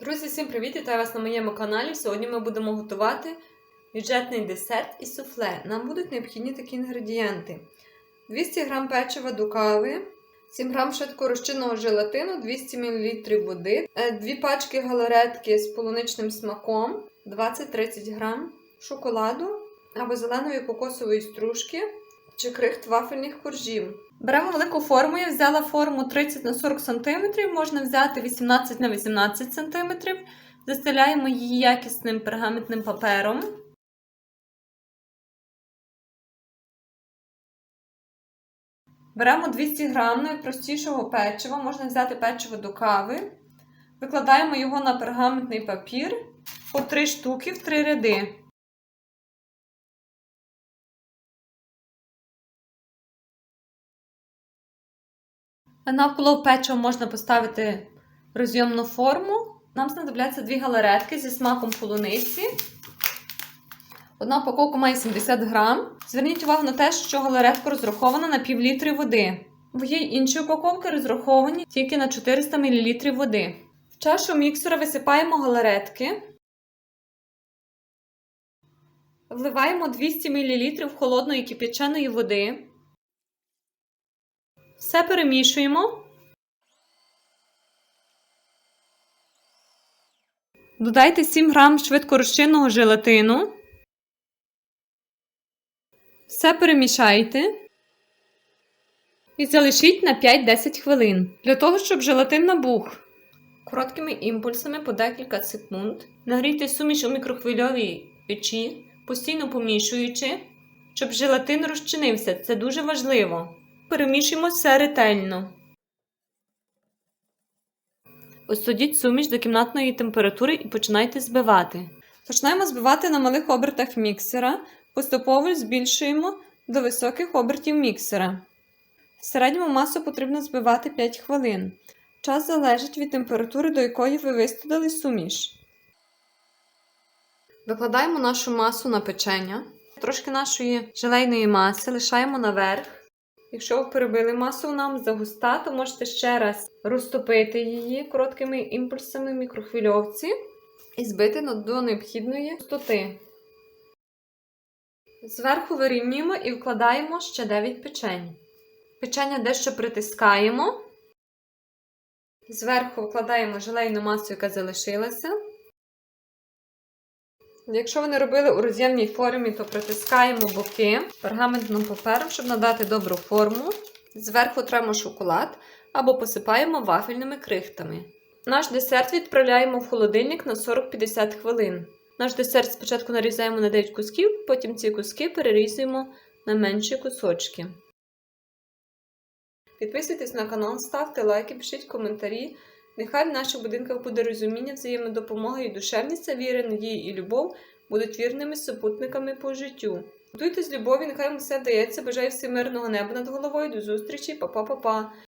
Друзі, всім привіт! Вітаю вас на моєму каналі. Сьогодні ми будемо готувати бюджетний десерт і суфле. Нам будуть необхідні такі інгредієнти: 200 г печива до кави, 7 г швидкорозчинного желатину, 200 мл води, 2 пачки галаретки з полуничним смаком, 20-30 г шоколаду або зеленої кокосової стружки чи крихт вафельних коржів. Беремо велику форму. Я взяла форму 30 на 40 см, можна взяти 18 на 18 см. Застеляємо її якісним пергаментним папером. Беремо 200 г найпростішого печива, можна взяти печиво до кави. Викладаємо його на пергаментний папір по 3 штуки в 3 ряди. Навколо печива можна поставити розйомну форму. Нам знадобляться дві галаретки зі смаком полуниці. Одна упаковка має 70 грам. Зверніть увагу на те, що галаретка розрахована на пів літри води. Бо є інші упаковки розраховані тільки на 400 мл води. В чашу міксера висипаємо галаретки. Вливаємо 200 мл холодної кип'яченої води. Все перемішуємо. Додайте 7 грам швидкорозчинного желатину. Все перемішайте. І залишіть на 5-10 хвилин. Для того, щоб желатин набух. Короткими імпульсами по декілька секунд. Нагрійте суміш у мікрохвильовій печі, постійно помішуючи, щоб желатин розчинився. Це дуже важливо. Перемішуємо все ретельно. Остудіть суміш до кімнатної температури і починайте збивати. Починаємо збивати на малих обертах міксера, поступово збільшуємо до високих обертів міксера. В середньому масу потрібно збивати 5 хвилин. Час залежить від температури, до якої ви вистудили суміш. Викладаємо нашу масу на печення. Трошки нашої желейної маси лишаємо наверх. Якщо ви перебили масу нам загуста, то можете ще раз розтопити її короткими імпульсами в мікрохвильовці і збити до необхідної густоти. Зверху вирівнюємо і вкладаємо ще 9 печень. Печення дещо притискаємо. Зверху вкладаємо желейну масу, яка залишилася. Якщо ви не робили у роз'ємній формі, то притискаємо боки пергаментним папером, щоб надати добру форму. Зверху тремо шоколад або посипаємо вафельними крихтами. Наш десерт відправляємо в холодильник на 40-50 хвилин. Наш десерт спочатку нарізаємо на 9 кусків, потім ці куски перерізуємо на менші кусочки. Підписуйтесь на канал, ставте лайки, пишіть коментарі. Нехай в наших будинках буде розуміння, взаємодопомога і душевність, віра, надії і любов будуть вірними супутниками по життю. Готуйте з любові, нехай вам все вдається. Бажаю всім мирного неба над головою. До зустрічі, па-па-па-па!